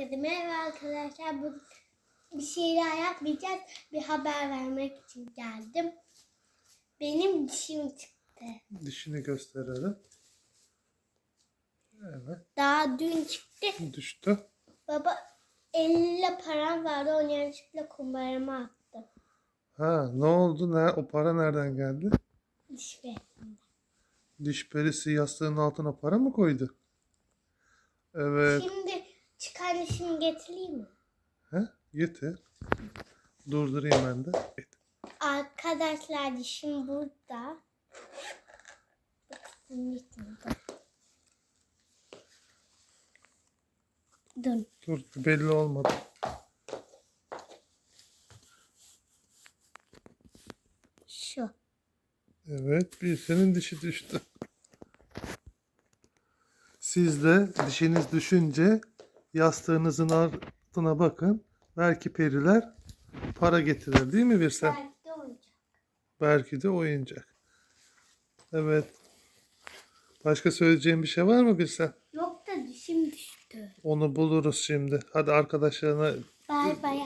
Herkese merhaba arkadaşlar. Bu bir şeyler yapmayacağız. Bir haber vermek için geldim. Benim dişim çıktı. Dişini gösterelim. Evet. Daha dün çıktı. Düştü. Baba 50 param vardı. Onu yanlışlıkla kumbarama attım. Ha ne oldu? Ne, o para nereden geldi? Diş be. Diş perisi yastığın altına para mı koydu? Evet. Şimdi çıkan dişimi getireyim mi? He? Getir. Durdurayım ben de. Arkadaşlar dişim burada. Dur. Dur belli olmadı. Şu. Evet bir senin dişi düştü. Siz de dişiniz düşünce yastığınızın altına bakın. Belki periler para getirir değil mi Birsen? Belki de oyuncak. Belki de oyuncak. Evet. Başka söyleyeceğin bir şey var mı Birsen? Yok da dişim düştü. Onu buluruz şimdi. Hadi arkadaşlarına Bay bay.